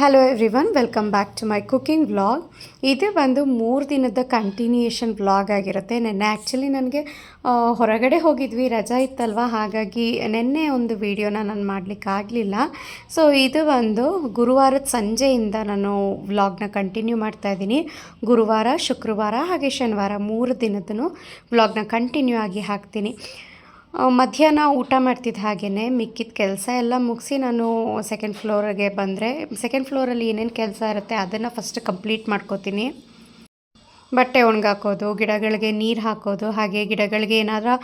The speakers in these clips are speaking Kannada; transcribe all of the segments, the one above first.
Hello everyone welcome back to my cooking vlog ಇದು ಒಂದು ಮೂರು ದಿನದ ಕಂಟಿನ್ಯೂಯೇಷನ್ ವ್ಲಾಗ್ ಆಗಿರುತ್ತೆ. ನೆನ್ನೆ ಆ್ಯಕ್ಚುಲಿ ನನಗೆ ಹೊರಗಡೆ ಹೋಗಿದ್ವಿ, ರಜಾ ಇತ್ತಲ್ವ? ಹಾಗಾಗಿ ನಿನ್ನೆ ಒಂದು ವೀಡಿಯೋನ ನಾನು ಮಾಡಲಿಕ್ಕಾಗಲಿಲ್ಲ ಸೊ ಇದು ಒಂದು ಗುರುವಾರದ ಸಂಜೆಯಿಂದ ನಾನು ವ್ಲಾಗ್ನ ಕಂಟಿನ್ಯೂ ಮಾಡ್ತಾ ಇದ್ದೀನಿ. ಗುರುವಾರ, ಶುಕ್ರವಾರ ಹಾಗೆ ಶನಿವಾರ ಮೂರು ದಿನದೂ ವ್ಲಾಗ್ನ ಕಂಟಿನ್ಯೂ ಆಗಿ ಹಾಕ್ತೀನಿ. ಮಧ್ಯಾಹ್ನ ಊಟ ಮಾಡ್ತಿದ್ದ ಹಾಗೆಯೇ ಮಿಕ್ಕಿದ ಕೆಲಸ ಎಲ್ಲ ಮುಗಿಸಿ ನಾನು ಸೆಕೆಂಡ್ ಫ್ಲೋರಿಗೆ ಬಂದರೆ ಸೆಕೆಂಡ್ ಫ್ಲೋರಲ್ಲಿ ಏನೇನು ಕೆಲಸ ಇರುತ್ತೆ ಅದನ್ನು ಫಸ್ಟ್ ಕಂಪ್ಲೀಟ್ ಮಾಡ್ಕೋತೀನಿ. ಬಟ್ಟೆ ಒಣಗಾಕೋದು, ಗಿಡಗಳಿಗೆ ನೀರು ಹಾಕೋದು, ಹಾಗೆ ಗಿಡಗಳಿಗೆ ಏನಾದರೂ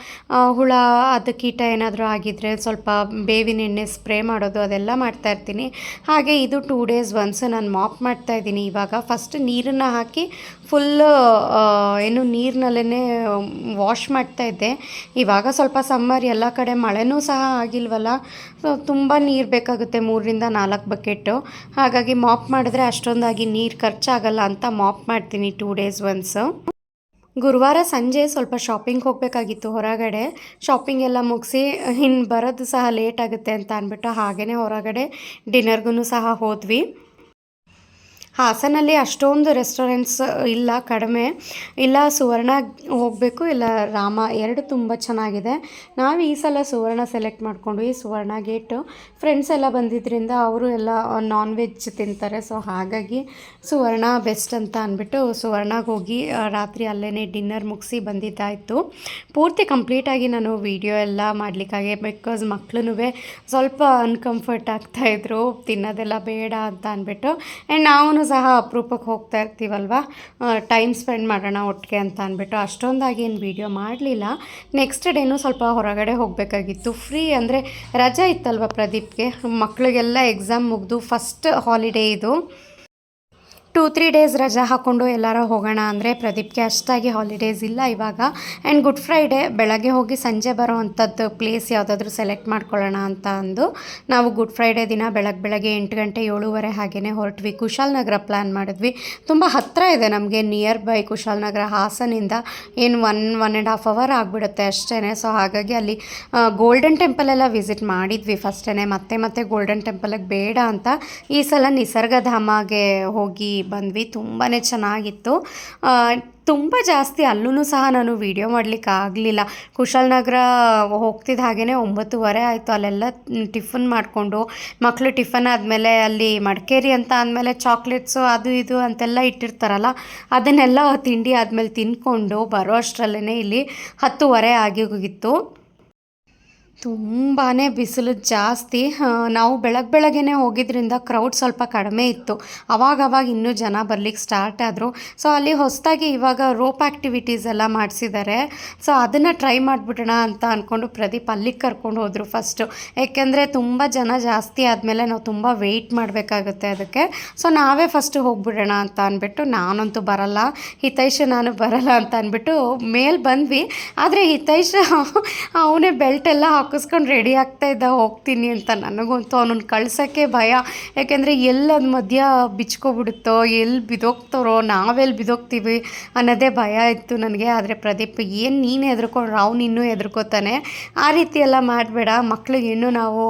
ಹುಳ, ಅದು ಕೀಟ ಏನಾದರೂ ಆಗಿದ್ದರೆ ಸ್ವಲ್ಪ ಬೇವಿನ ಎಣ್ಣೆ ಸ್ಪ್ರೇ ಮಾಡೋದು ಅದೆಲ್ಲ ಮಾಡ್ತಾ ಇರ್ತೀನಿ. ಹಾಗೆ ಇದು ಟೂ ಡೇಸ್ ಒನ್ಸ್ ನಾನು ಮಾಪ್ ಮಾಡ್ತಾ ಇದ್ದೀನಿ. ಇವಾಗ ಫಸ್ಟ್ ನೀರನ್ನು ಹಾಕಿ ಫುಲ್ಲು ಏನು ನೀರಿನಲ್ಲೇ ವಾಶ್ ಮಾಡ್ತಾ ಇದ್ದೆ. ಇವಾಗ ಸ್ವಲ್ಪ ಸಮ್ಮರ್ ಎಲ್ಲ ಕಡೆ ಮಳೆನೂ ಸಹ ಆಗಿಲ್ವಲ್ಲ ಸೊ ತುಂಬ ನೀರು ಬೇಕಾಗುತ್ತೆ ಮೂರರಿಂದ ನಾಲ್ಕು ಬಕೆಟು. ಹಾಗಾಗಿ ಮಾಪ್ ಮಾಡಿದ್ರೆ ಅಷ್ಟೊಂದಾಗಿ ನೀರು ಖರ್ಚಾಗಲ್ಲ ಅಂತ ಮಾಪ್ ಮಾಡ್ತೀನಿ ಟೂ ಡೇಸ್ ಒನ್ಸು ಗುರುವಾರ ಸಂಜೆ ಸ್ವಲ್ಪ ಶಾಪಿಂಗ್ ಹೋಗಬೇಕಾಗಿತ್ತು ಹೊರಗಡೆ. ಶಾಪಿಂಗ್ ಎಲ್ಲ ಮುಗಿಸಿ ಇನ್ನು ಬರೋದು ಸಹ ಲೇಟ್ ಆಗುತ್ತೆ ಅಂತ ಅಂದ್ಬಿಟ್ಟು ಹಾಗೇ ಹೊರಗಡೆ ಡಿನ್ನರ್ಗೂ ಸಹ ಹೋದ್ವಿ. ಹಾಸನಲ್ಲಿ ಅಷ್ಟೊಂದು ರೆಸ್ಟೋರೆಂಟ್ಸ್ ಇಲ್ಲ, ಕಡಿಮೆ. ಇಲ್ಲ, ಸುವರ್ಣ ಹೋಗಬೇಕು, ಇಲ್ಲ, ರಾಮ, ಎರಡು ತುಂಬ ಚೆನ್ನಾಗಿದೆ. ನಾವು ಈ ಸಲ ಸುವರ್ಣ ಸೆಲೆಕ್ಟ್ ಮಾಡ್ಕೊಂಡ್ವಿ ಸುವರ್ಣ ಗೇಟು ಫ್ರೆಂಡ್ಸ್ ಎಲ್ಲ ಬಂದಿದ್ದರಿಂದ ಅವರು ಎಲ್ಲ ನಾನ್ ವೆಜ್ ತಿಂತಾರೆ. ಸೊ ಹಾಗಾಗಿ ಸುವರ್ಣ ಬೆಸ್ಟ್ ಅಂತ ಅಂದ್ಬಿಟ್ಟು ಸುವರ್ಣಗೆ ಹೋಗಿ ರಾತ್ರಿ ಅಲ್ಲೇ ಡಿನ್ನರ್ ಮುಗಿಸಿ ಬಂದಿದ್ದಾಯಿತು. ಪೂರ್ತಿ ಕಂಪ್ಲೀಟಾಗಿ ನಾನು ವಿಡಿಯೋ ಎಲ್ಲ ಮಾಡಲಿಕ್ಕಾಗೆ ಬಿಕಾಸ್ ಮಕ್ಳು ಸ್ವಲ್ಪ ಅನ್ಕಂಫರ್ಟ್ ಆಗ್ತಾಯಿದ್ರು ತಿನ್ನೋದೆಲ್ಲ ಬೇಡ ಅಂತ ಅಂದ್ಬಿಟ್ಟು ಆ್ಯಂಡ್ ನಾವು ಸಹ ಅಪರೂಪಕ್ಕೆ ಹೋಗ್ತಾ ಇರ್ತೀವಲ್ವ? ಟೈಮ್ ಸ್ಪೆಂಡ್ ಮಾಡೋಣ ಒಟ್ಟಿಗೆ ಅಂತ ಅಂದ್ಬಿಟ್ಟು ಅಷ್ಟೊಂದಾಗಿ ಏನು ವೀಡಿಯೋ ಮಾಡಲಿಲ್ಲ. ನೆಕ್ಸ್ಟ್ ಡೇನೂ ಸ್ವಲ್ಪ ಹೊರಗಡೆ ಹೋಗಬೇಕಾಗಿತ್ತು. ಫ್ರೀ ಅಂದರೆ ರಜೆ ಇತ್ತಲ್ವ ಪ್ರದೀಪ್ಗೆ? ಮಕ್ಕಳಿಗೆಲ್ಲ ಎಕ್ಸಾಮ್ ಮುಗಿದು ಫಸ್ಟ್ ಹಾಲಿಡೇ ಇದು. ಟೂ ತ್ರೀ ಡೇಸ್ ರಜಾ ಹಾಕ್ಕೊಂಡು ಎಲ್ಲಾರ ಹೋಗೋಣ ಅಂದರೆ ಪ್ರದೀಪ್ಗೆ ಅಷ್ಟಾಗಿ ಹಾಲಿಡೇಸ್ ಇಲ್ಲ ಇವಾಗ. ಆ್ಯಂಡ್ ಗುಡ್ ಫ್ರೈಡೇ ಬೆಳಗ್ಗೆ ಹೋಗಿ ಸಂಜೆ ಬರೋ ಅಂಥದ್ದು ಪ್ಲೇಸ್ ಯಾವುದಾದ್ರೂ ಸೆಲೆಕ್ಟ್ ಮಾಡ್ಕೊಳ್ಳೋಣ ಅಂತ ಅಂದು ನಾವು ಗುಡ್ ಫ್ರೈಡೇ ದಿನ ಬೆಳಗ್ಗೆ ಬೆಳಗ್ಗೆ ಎಂಟು ಗಂಟೆ ಏಳುವರೆ ಹಾಗೆಯೇ ಹೊರಟ್ವಿ. ಕುಶಾಲನಗರ ಪ್ಲ್ಯಾನ್ ಮಾಡಿದ್ವಿ. ತುಂಬ ಹತ್ತಿರ ಇದೆ ನಮಗೆ ನಿಯರ್ ಬೈ ಕುಶಾಲನಗರ ಹಾಸನಿಂದ ಏನು one one and half hour ಆಗಿಬಿಡುತ್ತೆ ಅಷ್ಟೇ ಸೊ ಹಾಗಾಗಿ ಅಲ್ಲಿ ಗೋಲ್ಡನ್ ಟೆಂಪಲ್ ಎಲ್ಲ ವಿಸಿಟ್ ಮಾಡಿದ್ವಿ ಫಸ್ಟೇ ಮತ್ತೆ ಮತ್ತೆ ಗೋಲ್ಡನ್ ಟೆಂಪಲಿಗೆ ಬೇಡ ಅಂತ ಈ ಸಲ ನಿಸರ್ಗಧಾಮಗೆ ಹೋಗಿ ಬಂದ್ವಿ ತುಂಬಾ ಚೆನ್ನಾಗಿತ್ತು. ತುಂಬ ಜಾಸ್ತಿ ಅಲ್ಲೂ ಸಹ ನಾನು ವೀಡಿಯೋ ಮಾಡಲಿಕ್ಕೆ ಆಗಲಿಲ್ಲ. ಕುಶಾಲನಗರ ಹೋಗ್ತಿದ್ದ ಹಾಗೆಯೇ ಒಂಬತ್ತುವರೆ ಆಯಿತು, ಅಲ್ಲೆಲ್ಲ ಟಿಫನ್ ಮಾಡಿಕೊಂಡು ಮಕ್ಕಳು ಟಿಫನ್ ಆದಮೇಲೆ ಅಲ್ಲಿ ಮಡಿಕೇರಿ ಅಂತ ಅಂದಮೇಲೆ ಚಾಕ್ಲೇಟ್ಸು ಅದು ಇದು ಅಂತೆಲ್ಲ ಇಟ್ಟಿರ್ತಾರಲ್ಲ, ಅದನ್ನೆಲ್ಲ ತಿಂಡಿ ಆದಮೇಲೆ ತಿಂದ್ಕೊಂಡು ಬರೋ ಅಷ್ಟರಲ್ಲೇ ಇಲ್ಲಿ ಹತ್ತುವರೆ ಆಗಿ ಹೋಗಿತ್ತು. ತುಂಬಾ ಬಿಸಿಲು ಜಾಸ್ತಿ. ನಾವು ಬೆಳಗ್ಗೆ ಬೆಳಗ್ಗೆನೇ ಹೋಗಿದ್ರಿಂದ ಕ್ರೌಡ್ ಸ್ವಲ್ಪ ಕಡಿಮೆ ಇತ್ತು. ಅವಾಗವಾಗ ಇನ್ನೂ ಜನ ಬರ್ಲಿಕ್ಕೆ ಸ್ಟಾರ್ಟ್ ಆದರು. ಸೊ ಅಲ್ಲಿ ಹೊಸದಾಗಿ ಇವಾಗ ರೋಪ್ ಆ್ಯಕ್ಟಿವಿಟೀಸ್ ಎಲ್ಲ ಮಾಡಿಸಿದ್ದಾರೆ ಸೊ ಅದನ್ನು ಟ್ರೈ ಮಾಡಿಬಿಡೋಣ ಅಂತ ಅಂದ್ಕೊಂಡು ಪ್ರದೀಪ್ ಅಲ್ಲಿಗೆ ಕರ್ಕೊಂಡು ಹೋದರು ಫಸ್ಟು ಏಕೆಂದರೆ ತುಂಬ ಜನ ಜಾಸ್ತಿ ಆದಮೇಲೆ ನಾವು ತುಂಬ ವೆಯ್ಟ್ ಮಾಡಬೇಕಾಗುತ್ತೆ ಅದಕ್ಕೆ. ಸೊ ನಾವೇ ಫಸ್ಟು ಹೋಗ್ಬಿಡೋಣ ಅಂತ ಅಂದ್ಬಿಟ್ಟು ನಾನಂತೂ ಬರಲ್ಲ. ಹಿತೈಷ ನಾನು ಬರಲ್ಲ ಅಂತ ಅಂದ್ಬಿಟ್ಟು ಮೇಲೆ ಬಂದ್ವಿ. ಆದರೆ ಹಿತೈಷ ಅವನೇ ಬೆಲ್ಟ್ ಎಲ್ಲ ಹಾಕಿಸ್ಕೊಂಡು ರೆಡಿ ಆಗ್ತಾ ಇದ್ದ, ಹೋಗ್ತೀನಿ ಅಂತ ನನಗಂತೂ ಅವನನ್ನು ಕಳ್ಸೋಕ್ಕೆ ಭಯ. ಯಾಕೆಂದರೆ ಎಲ್ಲಿ ಅದು ಮಧ್ಯ ಬಿಚ್ಕೊಬಿಡುತ್ತೋ, ಎಲ್ಲಿ ಬಿದೋಗ್ತಾರೋ, ನಾವೆಲ್ಲಿ ಬಿದೋಗ್ತೀವಿ ಅನ್ನೋದೇ ಭಯ ಇತ್ತು ನನಗೆ. ಆದರೆ ಪ್ರದೀಪ್, ಏನು ನೀನು ಹೆದರ್ಕೊಂಡ್ರು, ಅವ್ನು ಇನ್ನೂ ಹೆದರ್ಕೋತಾನೆ. ಆ ರೀತಿ ಎಲ್ಲ ಮಾಡಬೇಡ, ಮಕ್ಳಿಗೆ ಇನ್ನೂ ನಾವು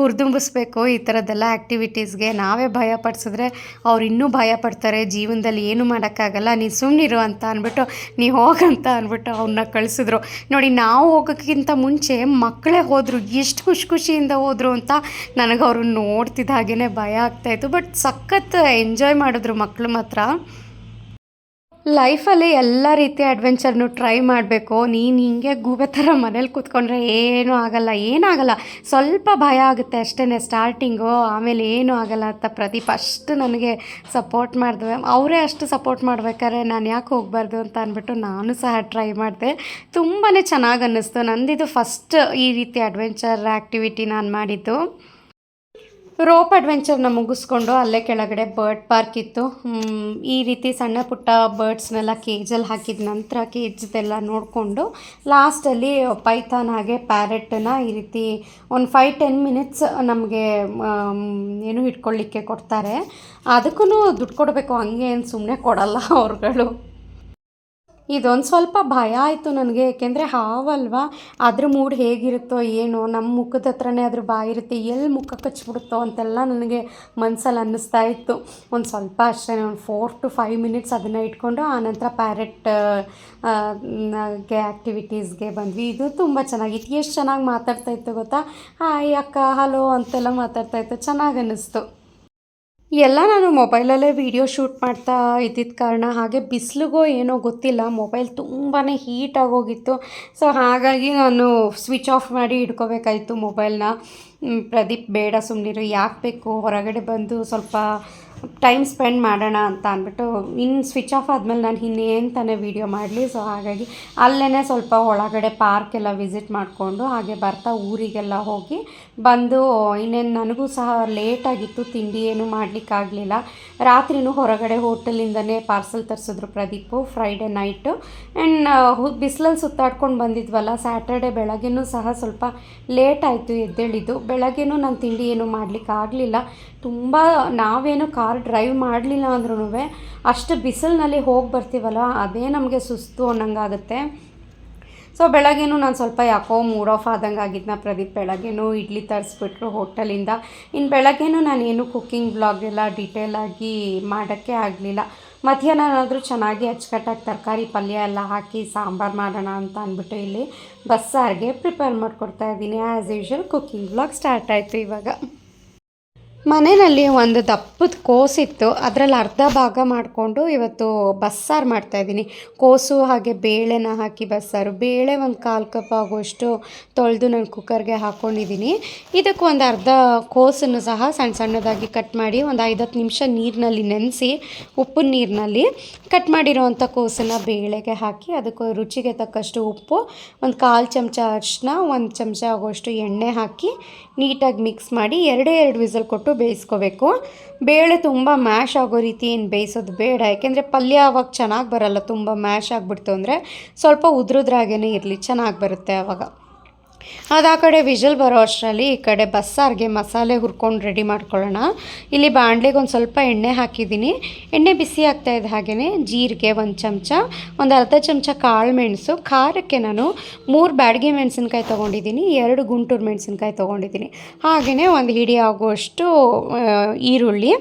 ಹುರಿದುಂಬಿಸ್ಬೇಕು ಈ ಥರದ್ದೆಲ್ಲ ಆ್ಯಕ್ಟಿವಿಟೀಸ್ಗೆ ನಾವೇ ಭಯ ಪಡಿಸಿದ್ರೆ ಅವ್ರು ಇನ್ನೂ ಭಯ ಪಡ್ತಾರೆ, ಜೀವನದಲ್ಲಿ ಏನು ಮಾಡೋಕ್ಕಾಗಲ್ಲ. ನೀನು ಸುಮ್ಮನಿರು ಅಂತ ಅಂದ್ಬಿಟ್ಟು ನೀವು ಹೋಗಂತ ಅಂದ್ಬಿಟ್ಟು ಅವ್ರನ್ನ ಕಳಿಸಿದ್ರು. ನೋಡಿ, ನಾವು ಹೋಗೋಕ್ಕಿಂತ ಮುಂಚೆ ಮಕ್ಕಳೇ ಹೋದರು, ಎಷ್ಟು ಖುಷಿ ಖುಷಿಯಿಂದ ಹೋದರು ಅಂತ ನನಗೆ ಅವ್ರನ್ನ ನೋಡ್ತಿದ್ದ ಹಾಗೇ ಭಯ ಆಗ್ತಾಯಿತ್ತು ಬಟ್ ಸಖತ್ ಎಂಜಾಯ್ ಮಾಡಿದ್ರು ಮಕ್ಕಳು ಮಾತ್ರ. ಲೈಫಲ್ಲಿ ಎಲ್ಲ ರೀತಿಯ ಅಡ್ವೆಂಚರ್ನು ಟ್ರೈ ಮಾಡಬೇಕು. ನೀನು ಹಿಂಗೆ ಗೂಬೆ ಥರ ಮನೇಲಿ ಕೂತ್ಕೊಂಡ್ರೆ ಏನೂ ಆಗಲ್ಲ ಏನಾಗಲ್ಲ ಸ್ವಲ್ಪ ಭಯ ಆಗುತ್ತೆ ಅಷ್ಟೇ ಸ್ಟಾರ್ಟಿಂಗು ಆಮೇಲೆ ಏನೂ ಆಗಲ್ಲ ಅಂತ ಪ್ರದೀಪ್ ಅಷ್ಟು ನನಗೆ ಸಪೋರ್ಟ್ ಮಾಡಿದ್ವಿ ಅವರೇ ಅಷ್ಟು ಸಪೋರ್ಟ್ ಮಾಡ್ಬೇಕಾದ್ರೆ ನಾನು ಯಾಕೆ ಹೋಗಬಾರ್ದು ಅಂತ ಅಂದ್ಬಿಟ್ಟು ನಾನು ಸಹ ಟ್ರೈ ಮಾಡಿದೆ. ತುಂಬಾ ಚೆನ್ನಾಗಿ ಅನ್ನಿಸ್ತು. ನಂದಿದು ಫಸ್ಟ್ ಈ ರೀತಿ ಅಡ್ವೆಂಚರ್ ಆ್ಯಕ್ಟಿವಿಟಿ ನಾನು ಮಾಡಿದ್ದು. ರೋಪ್ ಅಡ್ವೆಂಚರ್ನ ಮುಗಿಸ್ಕೊಂಡು ಅಲ್ಲೇ ಕೆಳಗಡೆ ಬರ್ಡ್ ಪಾರ್ಕ್ ಇತ್ತು. ಈ ರೀತಿ ಸಣ್ಣ ಪುಟ್ಟ ಬರ್ಡ್ಸ್ನೆಲ್ಲ ಕೇಜಲ್ಲಿ ಹಾಕಿದ ನಂತರ ಕೇಜ್ದೆಲ್ಲ ನೋಡಿಕೊಂಡು ಲಾಸ್ಟಲ್ಲಿ ಪೈಥಾನ್ ಹಾಗೆ ಪ್ಯಾರೆಟನ್ನ ಈ ರೀತಿ ಒಂದು ಫೈವ್ ಟೆನ್ ಮಿನಿಟ್ಸ್ ನಮಗೆ ಏನು ಇಟ್ಕೊಳ್ಳಿಕ್ಕೆ ಕೊಡ್ತಾರೆ. ಅದಕ್ಕೂ ದುಡ್ಡು ಕೊಡಬೇಕು ಹಂಗೆ ಏನು ಸುಮ್ಮನೆ ಕೊಡಲ್ಲ ಅವ್ರುಗಳು. ಇದೊಂದು ಸ್ವಲ್ಪ ಭಯ ಆಯಿತು ನನಗೆ, ಏಕೆಂದರೆ ಹಾವಲ್ವಾ? ಅದ್ರ ಮೂಡ್ ಹೇಗಿರುತ್ತೋ ಏನೋ ನಮ್ಮ ಮುಖದ ಹತ್ರನೇ ಅದ್ರ ಬಾಯಿ ಇರುತ್ತೆ ಎಲ್ಲಿ ಮುಖ ಕಚ್ಚಿಬಿಡುತ್ತೋ ಅಂತೆಲ್ಲ ನನಗೆ ಮನ್ಸಲ್ಲಿ ಅನ್ನಿಸ್ತಾ ಇತ್ತು. ಒಂದು ಸ್ವಲ್ಪ ಅಷ್ಟೇ ಒಂದು ಫೋರ್ ಟು ಫೈವ್ ಮಿನಿಟ್ಸ್ ಅದನ್ನು ಇಟ್ಕೊಂಡು ಆನಂತರ ಪ್ಯಾರೆಟ್ಗೆ ಆ್ಯಕ್ಟಿವಿಟೀಸ್ಗೆ ಬಂದ್ವಿ. ಇದು ತುಂಬ ಚೆನ್ನಾಗಿತ್ತು ಎಷ್ಟು ಚೆನ್ನಾಗಿ ಮಾತಾಡ್ತಾ ಇತ್ತು ಗೊತ್ತಾ? ಹಾಯ್ ಅಕ್ಕ ಹಲೋ ಅಂತೆಲ್ಲ ಮಾತಾಡ್ತಾ ಇತ್ತು. ಚೆನ್ನಾಗಿ ಅನ್ನಿಸ್ತು. ಎಲ್ಲ ನಾನು ಮೊಬೈಲಲ್ಲೇ ವೀಡಿಯೋ ಶೂಟ್ ಮಾಡ್ತಾ ಇದ್ದಿದ್ದ ಕಾರಣ, ಹಾಗೆ ಬಿಸಿಲಿಗೋ ಏನೋ ಗೊತ್ತಿಲ್ಲ, ಮೊಬೈಲ್ ತುಂಬಾ ಹೀಟ್ ಆಗೋಗಿತ್ತು. ಸೊ ಹಾಗಾಗಿ ನಾನು ಸ್ವಿಚ್ ಆಫ್ ಮಾಡಿ ಇಟ್ಕೋಬೇಕಾಯಿತು ಮೊಬೈಲ್ನ. ಪ್ರದೀಪ್ ಬೇಡ ಸುಮ್ಮನಿರು ಯಾಕೆ ಬೇಕು? ಹೊರಗಡೆ ಬಂದು ಸ್ವಲ್ಪ ಟೈಮ್ ಸ್ಪೆಂಡ್ ಮಾಡೋಣ ಅಂತ ಅಂದ್ಬಿಟ್ಟು ಇನ್ನು ಸ್ವಿಚ್ ಆಫ್ ಆದಮೇಲೆ ನಾನು ಇನ್ನೇನು ತಾನೇ ವೀಡಿಯೋ ಮಾಡಲಿ. ಸೊ ಹಾಗಾಗಿ ಅಲ್ಲೇ ಸ್ವಲ್ಪ ಒಳಗಡೆ ಪಾರ್ಕ್ ಎಲ್ಲ ವಿಸಿಟ್ ಮಾಡಿಕೊಂಡು ಹಾಗೆ ಬರ್ತಾ ಊರಿಗೆಲ್ಲ ಹೋಗಿ ಬಂದು, ಇನ್ನೇನು ನನಗೂ ಸಹ ಲೇಟಾಗಿತ್ತು ತಿಂಡಿ ಏನು ಮಾಡಲಿಕ್ಕಾಗಲಿಲ್ಲ ರಾತ್ರಿನೂ ಹೊರಗಡೆ ಹೋಟೆಲಿಂದನೇ ಪಾರ್ಸಲ್ ತರಿಸಿದ್ರು ಪ್ರದೀಪು ಫ್ರೈಡೆ ನೈಟು ಆ್ಯಂಡ್ ಬಿಸಿಲಲ್ಲಿ ಸುತ್ತಾಡ್ಕೊಂಡು ಬಂದಿದ್ವಲ್ಲ ಸ್ಯಾಟರ್ಡೆ ಬೆಳಗ್ಗೆನೂ ಸಹ ಸ್ವಲ್ಪ ಲೇಟ್ ಆಯಿತು ಎದ್ದೇಳಿದ್ದು. ಬೆಳಗ್ಗೆನೂ ನಾನು ತಿಂಡಿ ಏನು ಮಾಡಲಿಕ್ಕಾಗಲಿಲ್ಲ ತುಂಬ ನಾವೇನು ಕಾರ್ ಡ್ರೈವ್ ಮಾಡಲಿಲ್ಲ ಅಂದ್ರೂ ಅಷ್ಟು ಬಿಸಿಲಿನಲ್ಲಿ ಹೋಗಿ ಬರ್ತೀವಲ್ಲ, ಅದೇ ನಮಗೆ ಸುಸ್ತು ಅನ್ನಂಗಾಗುತ್ತೆ. ಸೊ ಬೆಳಗ್ಗೆನೂ ನಾನು ಸ್ವಲ್ಪ ಯಾಕೋ ಮೂಡ್ ಆಫ್ ಆದಂಗೆ ಆಗಿದ್ನ ಪ್ರದೀಪ್. ಬೆಳಗ್ಗೆನೂ ಇಡ್ಲಿ ತರಿಸ್ಬಿಟ್ರು ಹೋಟೆಲಿಂದ. ಇನ್ನು ಬೆಳಗ್ಗೆನೂ ನಾನೇನು ಕುಕ್ಕಿಂಗ್ ಬ್ಲಾಗ್ ಎಲ್ಲ ಡೀಟೇಲಾಗಿ ಮಾಡೋಕ್ಕೆ ಆಗಲಿಲ್ಲ. ಮಧ್ಯಾಹ್ನ ಏನಾದರೂ ಚೆನ್ನಾಗಿ ಅಚ್ಚುಕಟ್ಟಾಗಿ ತರಕಾರಿ ಪಲ್ಯ ಎಲ್ಲ ಹಾಕಿ ಸಾಂಬಾರು ಮಾಡೋಣ ಅಂತ ಅಂದ್ಬಿಟ್ಟು ಇಲ್ಲಿ ಬಸ್ಸಾರಿಗೆ ಪ್ರಿಪೇರ್ ಮಾಡಿಕೊಡ್ತಾ ಇದ್ದೀನಿ. As usual cooking blog start ಆಯಿತು ಇವಾಗ. ಮನೆಯಲ್ಲಿ ಒಂದು ದಪ್ಪದ ಕೋಸಿತ್ತು, ಅದರಲ್ಲಿ ಅರ್ಧ ಭಾಗ ಮಾಡಿಕೊಂಡು ಇವತ್ತು ಬಸ್ಸಾರು ಮಾಡ್ತಾಯಿದ್ದೀನಿ ಕೋಸು ಹಾಗೆ ಬೇಳೆನ ಹಾಕಿ ಬಸ್ಸಾರು. ಬೇಳೆ ಒಂದು ಕಾಲು ಕಪ್ ಆಗುವಷ್ಟು ತೊಳೆದು ನಾನು ಕುಕ್ಕರ್ಗೆ ಹಾಕ್ಕೊಂಡಿದ್ದೀನಿ ಇದಕ್ಕೆ ಒಂದು ಅರ್ಧ ಕೋಸನ್ನು ಸಹ ಸಣ್ಣ ಸಣ್ಣದಾಗಿ ಕಟ್ ಮಾಡಿ ಒಂದು ಐದತ್ತು ನಿಮಿಷ ನೀರಿನಲ್ಲಿ ನೆನೆಸಿ, ಉಪ್ಪಿನ ನೀರಿನಲ್ಲಿ ಕಟ್ ಮಾಡಿರೋವಂಥ ಕೋಸನ್ನು ಬೇಳೆಗೆ ಹಾಕಿ ಅದಕ್ಕೆ ರುಚಿಗೆ ತಕ್ಕಷ್ಟು ಉಪ್ಪು, ಒಂದು ಕಾಲು ಚಮಚ ಅರಿಶಿನ ಒಂದು ಚಮಚ ಆಗುವಷ್ಟು ಎಣ್ಣೆ ಹಾಕಿ ನೀಟಾಗಿ ಮಿಕ್ಸ್ ಮಾಡಿ ಎರಡೇ ಎರಡು ವಿಸಲ್ ಕೊಟ್ಟು ಬೇಯಿಸ್ಕೋಬೇಕು. ಬೇಳೆ ತುಂಬ ಮ್ಯಾಶ್ ಆಗೋ ರೀತಿ ಏನು ಬೇಯಿಸೋದು ಬೇಡ. ಯಾಕೆಂದರೆ ಪಲ್ಯ ಅವಾಗ ಚೆನ್ನಾಗಿ ಬರಲ್ಲ. ತುಂಬ ಮ್ಯಾಶ್ ಆಗಿಬಿಡ್ತು ಅಂದರೆ ಸ್ವಲ್ಪ ಉದ್ರುದ್ರಾಗೇ ಇರಲಿ. ಚೆನ್ನಾಗಿ ಬರುತ್ತೆ ಆವಾಗ ಅದು ಆ ಕಡೆ ವಿಜಲ್ ಬರೋ ಅಷ್ಟರಲ್ಲಿ ಈ ಕಡೆ ಬಸ್ಸಾರಿಗೆ ಮಸಾಲೆ ಹುರ್ಕೊಂಡು ರೆಡಿ ಮಾಡ್ಕೊಳ್ಳೋಣ. ಇಲ್ಲಿ ಬಾಂಡ್ಲಿಗೆ ಒಂದು ಸ್ವಲ್ಪ ಎಣ್ಣೆ ಹಾಕಿದ್ದೀನಿ. ಎಣ್ಣೆ ಬಿಸಿ ಆಗ್ತಾ ಇದೆ ಹಾಗೆಯೇ ಜೀರಿಗೆ ಒಂದು ಚಮಚ, ಒಂದು ಅರ್ಧ ಚಮಚ ಕಾಳು ಮೆಣಸು, ಖಾರಕ್ಕೆ ನಾನು ಮೂರು ಬ್ಯಾಡಗಿ ಮೆಣಸಿನ್ಕಾಯಿ ತೊಗೊಂಡಿದ್ದೀನಿ, ಎರಡು ಗುಂಟೂರು ಮೆಣಸಿನ್ಕಾಯಿ ತೊಗೊಂಡಿದ್ದೀನಿ. ಹಾಗೆಯೇ ಒಂದು ಹಿಡಿ ಆಗುವಷ್ಟು ಈರುಳ್ಳಿ,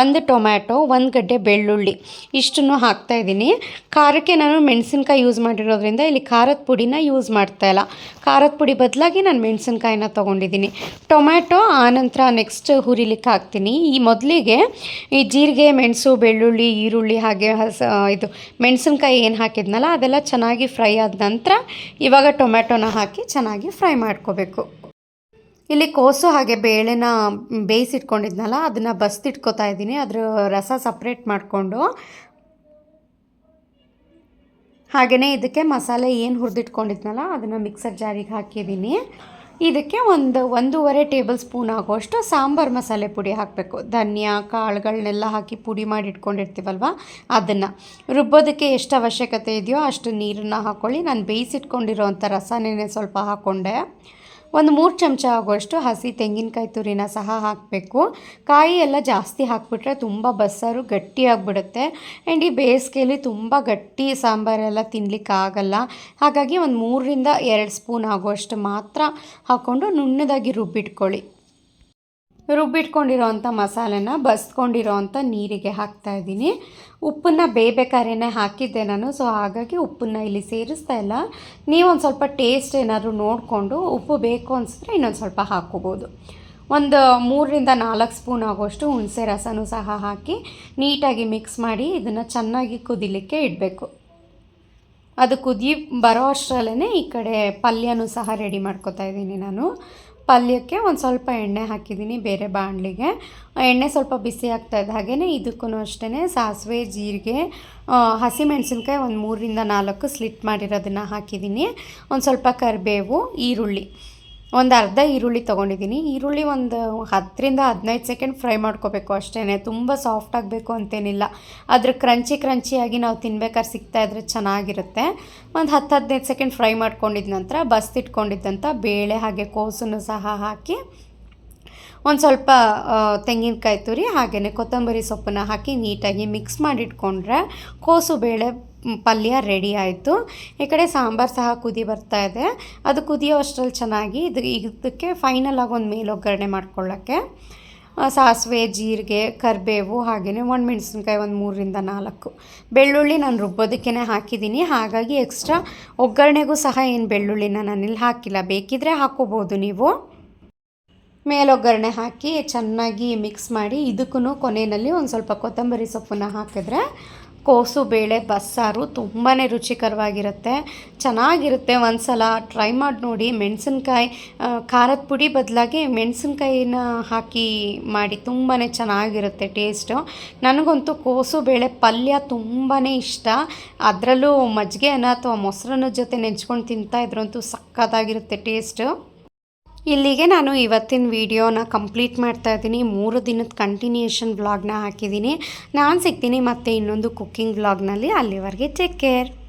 ಒಂದು ಟೊಮ್ಯಾಟೊ, ಒಂದು ಗಡ್ಡೆ ಬೆಳ್ಳುಳ್ಳಿ ಇಷ್ಟನ್ನು ಹಾಕ್ತಾಯಿದ್ದೀನಿ ಖಾರಕ್ಕೆ ನಾನು ಮೆಣಸಿನ್ಕಾಯಿ ಯೂಸ್ ಮಾಡಿರೋದ್ರಿಂದ ಇಲ್ಲಿ ಖಾರದ ಪುಡಿನ ಯೂಸ್ ಮಾಡ್ತಾ ಇಲ್ಲ. ಖಾರದ ಪುಡಿ ಬದಲಾಗಿ ನಾನು ಮೆಣಸಿನ್ಕಾಯಿನ ತೊಗೊಂಡಿದ್ದೀನಿ. ಟೊಮ್ಯಾಟೊ, ಆನಂತರ ನೆಕ್ಸ್ಟ್ ಹುರಿಲಿಕ್ಕೆ ಹಾಕ್ತೀನಿ. ಈ ಮೊದಲಿಗೆ ಈ ಜೀರಿಗೆ, ಮೆಣಸು, ಬೆಳ್ಳುಳ್ಳಿ, ಈರುಳ್ಳಿ ಹಾಗೆ ಹಸ, ಇದು ಮೆಣಸಿನ್ಕಾಯಿ ಏನು ಹಾಕಿದ್ನಲ್ಲ, ಅದೆಲ್ಲ ಚೆನ್ನಾಗಿ ಫ್ರೈ ಆದ ನಂತರ ಇವಾಗ ಟೊಮ್ಯಾಟೊನ ಹಾಕಿ ಚೆನ್ನಾಗಿ ಫ್ರೈ ಮಾಡ್ಕೋಬೇಕು. ಇಲ್ಲಿ ಕೋಸು ಹಾಗೆ ಬೇಳೆನ ಬೇಯಿಸಿಟ್ಕೊಂಡಿದ್ನಲ್ಲ, ಅದನ್ನು ಬಸ್ತಿಟ್ಕೋತಾ ಇದ್ದೀನಿ. ಅದರ ರಸ ಸಪ್ರೇಟ್ ಮಾಡಿಕೊಂಡು ಹಾಗೆಯೇ ಇದಕ್ಕೆ ಮಸಾಲೆ ಏನು ಹುರಿದಿಟ್ಕೊಂಡಿದ್ನಲ್ಲ, ಅದನ್ನು ಮಿಕ್ಸರ್ ಜಾರಿಗೆ ಹಾಕಿದ್ದೀನಿ ಇದಕ್ಕೆ ಒಂದು, ಒಂದೂವರೆ ಟೇಬಲ್ ಸ್ಪೂನ್ ಆಗೋಷ್ಟು ಸಾಂಬಾರು ಮಸಾಲೆ ಪುಡಿ ಹಾಕಬೇಕು. ಧನಿಯಾ ಕಾಳುಗಳನ್ನೆಲ್ಲ ಹಾಕಿ ಪುಡಿ ಮಾಡಿ ಇಟ್ಕೊಂಡಿರ್ತೀವಲ್ವ ಅದನ್ನು. ರುಬ್ಬೋದಕ್ಕೆ ಎಷ್ಟು ಅವಶ್ಯಕತೆ ಇದೆಯೋ ಅಷ್ಟು ನೀರನ್ನು ಹಾಕ್ಕೊಳ್ಳಿ ನಾನು ಬೇಯಿಸಿಟ್ಕೊಂಡಿರೋವಂಥ ರಸನೇ ಸ್ವಲ್ಪ ಹಾಕ್ಕೊಂಡೆ ಒಂದು ಮೂರು ಚಮಚ ಆಗುವಷ್ಟು ಹಸಿ ತೆಂಗಿನಕಾಯಿ ತುರಿನ ಸಹ ಹಾಕಬೇಕು. ಕಾಯಿ ಎಲ್ಲ ಜಾಸ್ತಿ ಹಾಕಿಬಿಟ್ರೆ ತುಂಬ ಬಸ್ಸಾರು ಗಟ್ಟಿಯಾಗಿಬಿಡುತ್ತೆ ಆ್ಯಂಡ್ ಈ ಬೇಸಿಗೆಯಲ್ಲಿ ತುಂಬ ಗಟ್ಟಿ ಸಾಂಬಾರೆಲ್ಲ ತಿನ್ನಲಿಕ್ಕೆ ಆಗಲ್ಲ. ಹಾಗಾಗಿ ಒಂದು ಮೂರರಿಂದ ಎರಡು ಸ್ಪೂನ್ ಆಗುವಷ್ಟು ಮಾತ್ರ ಹಾಕ್ಕೊಂಡು ನುಣ್ಣದಾಗಿ ರುಬ್ಬಿಟ್ಕೊಳ್ಳಿ. ರುಬ್ಬಿಟ್ಕೊಂಡಿರೋವಂಥ ಮಸಾಲೆನ ಬಸ್ಕೊಂಡಿರೋವಂಥ ನೀರಿಗೆ ಹಾಕ್ತಾ ಇದ್ದೀನಿ. ಉಪ್ಪನ್ನು ಬೇಬೇಕಾರೇ ಹಾಕಿದ್ದೆ ನಾನು, ಸೊ ಹಾಗಾಗಿ ಉಪ್ಪನ್ನು ಇಲ್ಲಿ ಸೇರಿಸ್ತಾ ಇಲ್ಲ. ನೀವೊಂದು ಸ್ವಲ್ಪ ಟೇಸ್ಟ್ ಏನಾದರೂ ನೋಡಿಕೊಂಡು ಉಪ್ಪು ಬೇಕು ಅನಿಸಿದ್ರೆ ಇನ್ನೊಂದು ಸ್ವಲ್ಪ ಹಾಕ್ಕೋಬೋದು. ಒಂದು ಮೂರರಿಂದ ನಾಲ್ಕು ಸ್ಪೂನ್ ಆಗೋಷ್ಟು ಹುಣಸೆ ರಸನೂ ಸಹ ಹಾಕಿ ನೀಟಾಗಿ ಮಿಕ್ಸ್ ಮಾಡಿ ಇದನ್ನು ಚೆನ್ನಾಗಿ ಕುದಿಲಿಕ್ಕೆ ಇಡಬೇಕು. ಅದು ಕುದಿ ಬರೋ ಅಷ್ಟರಲ್ಲೇ ಈ ಕಡೆ ಪಲ್ಯನೂ ಸಹ ರೆಡಿ ಮಾಡ್ಕೋತಾ ಇದ್ದೀನಿ ನಾನು. ಪಲ್ಯಕ್ಕೆ ಒಂದು ಸ್ವಲ್ಪ ಎಣ್ಣೆ ಹಾಕಿದ್ದೀನಿ ಬೇರೆ ಬಾಣಲಿಗೆ. ಎಣ್ಣೆ ಸ್ವಲ್ಪ ಬಿಸಿ ಆಗ್ತಾ ಇದೆ ಹಾಗೆಯೇ ಇದಕ್ಕೂ ಅಷ್ಟೇ ಸಾಸಿವೆ, ಜೀರಿಗೆ ಹಸಿ ಹಸಿಮೆಣಸಿನ್ಕಾಯಿ ಒಂದು ಮೂರರಿಂದ ನಾಲ್ಕು ಸ್ಲಿಟ್ ಮಾಡಿರೋದನ್ನು ಹಾಕಿದ್ದೀನಿ ಒಂದು ಸ್ವಲ್ಪ ಕರಿಬೇವು, ಈರುಳ್ಳಿ. ಒಂದು ಅರ್ಧ ಈರುಳ್ಳಿ ತೊಗೊಂಡಿದ್ದೀನಿ. ಈರುಳ್ಳಿ ಒಂದು ಹತ್ತರಿಂದ ಹದಿನೈದು ಸೆಕೆಂಡ್ ಫ್ರೈ ಮಾಡ್ಕೋಬೇಕು ಅಷ್ಟೇ ತುಂಬ ಸಾಫ್ಟ್ ಆಗಬೇಕು ಅಂತೇನಿಲ್ಲ. ಅದ್ರ ಕ್ರಂಚಿ ಕ್ರಂಚಿಯಾಗಿ ನಾವು ತಿನ್ಬೇಕಾದ್ರೆ ಸಿಗ್ತಾ ಇದ್ರೆ ಚೆನ್ನಾಗಿರುತ್ತೆ. ಒಂದು ಹತ್ತು ಹದಿನೈದು ಸೆಕೆಂಡ್ ಫ್ರೈ ಮಾಡ್ಕೊಂಡಿದ ನಂತರ ಬಸ್ತಿಟ್ಕೊಂಡಿದ್ದಂಥ ಬೇಳೆ ಹಾಗೆ ಕೋಸನ್ನು ಸಹ ಹಾಕಿ ಒಂದು ಸ್ವಲ್ಪ ತೆಂಗಿನಕಾಯಿ ತುರಿ ಹಾಗೆಯೇ ಕೊತ್ತಂಬರಿ ಸೊಪ್ಪನ್ನು ಹಾಕಿ ನೀಟಾಗಿ ಮಿಕ್ಸ್ ಮಾಡಿಟ್ಕೊಂಡ್ರೆ ಕೋಸು ಬೇಳೆ ಪಲ್ಯ ರೆಡಿ ಆಯಿತು. ಈ ಕಡೆ ಸಾಂಬಾರು ಸಹ ಕುದಿ ಬರ್ತಾ ಇದೆ. ಅದು ಕುದಿಯೋ ಅಷ್ಟರಲ್ಲಿ ಚೆನ್ನಾಗಿ ಇದು ಇದಕ್ಕೆ ಫೈನಲ್ ಆಗಿ ಒಂದು ಮೇಲೊಗ್ಗರಣೆ ಮಾಡ್ಕೊಳ್ಳೋಕ್ಕೆ. ಸಾಸಿವೆ, ಜೀರಿಗೆ, ಕರಿಬೇವು ಹಾಗೆಯೇ ಒಣಮೆಣ್ಸಿನ್ಕಾಯಿ ಒಂದು ಮೂರರಿಂದ ನಾಲ್ಕು. ಬೆಳ್ಳುಳ್ಳಿ ನಾನು ರುಬ್ಬೋದಕ್ಕೇ ಹಾಕಿದ್ದೀನಿ. ಹಾಗಾಗಿ ಎಕ್ಸ್ಟ್ರಾ ಒಗ್ಗರಣೆಗೂ ಸಹ ಏನು ಬೆಳ್ಳುಳ್ಳಿನ ನಾನಿಲ್ಲಿ ಹಾಕಿಲ್ಲ. ಬೇಕಿದ್ರೆ ಹಾಕೋಬೋದು ನೀವು. ಮೇಲೊಗ್ಗರಣೆ ಹಾಕಿ ಚೆನ್ನಾಗಿ ಮಿಕ್ಸ್ ಮಾಡಿ ಇದಕ್ಕೂ ಕೊನೆಯಲ್ಲಿ ಒಂದು ಸ್ವಲ್ಪ ಕೊತ್ತಂಬರಿ ಸೊಪ್ಪನ್ನು ಹಾಕಿದ್ರೆ ಕೋಸು ಬೇಳೆ ಬಸ್ಸಾರು ತುಂಬಾ ರುಚಿಕರವಾಗಿರುತ್ತೆ. ಚೆನ್ನಾಗಿರುತ್ತೆ ಒಂದು ಸಲ ಟ್ರೈ ಮಾಡಿ ನೋಡಿ. ಮೆಣಸಿನ್ಕಾಯಿ ಖಾರದ ಪುಡಿ ಬದಲಾಗಿ ಮೆಣಸಿನ್ಕಾಯಿನ ಹಾಕಿ ಮಾಡಿ ತುಂಬಾ ಚೆನ್ನಾಗಿರುತ್ತೆ ಟೇಸ್ಟು. ನನಗಂತೂ ಕೋಸು ಬೇಳೆ ಪಲ್ಯ ತುಂಬಾ ಇಷ್ಟ. ಅದರಲ್ಲೂ ಮಜ್ಜಿಗೆನ ಅಥವಾ ಮೊಸರನ್ನ ಜೊತೆ ನೆಂಚ್ಕೊಂಡು ತಿಂತಾಯಿದ್ರಂತೂ ಸಕ್ಕತ್ತಾಗಿರುತ್ತೆ ಟೇಸ್ಟು. ಇಲ್ಲಿಗೆ ನಾನು ಇವತ್ತಿನ ವಿಡಿಯೋನ ಕಂಪ್ಲೀಟ್ ಮಾಡ್ತಾ ಇದ್ದೀನಿ. ಮೂರು ದಿನದ ಕಂಟಿನ್ಯೂಷನ್ ವ್ಲಾಗ್ನ ಹಾಕಿದ್ದೀನಿ. ನಾನು ಸಿಗ್ತೀನಿ ಮತ್ತೆ ಇನ್ನೊಂದು ಕುಕ್ಕಿಂಗ್ ವ್ಲಾಗ್ನಲ್ಲಿ ಅಲ್ಲಿವರೆಗೆ ಚೆಕ್ ಕೇರ್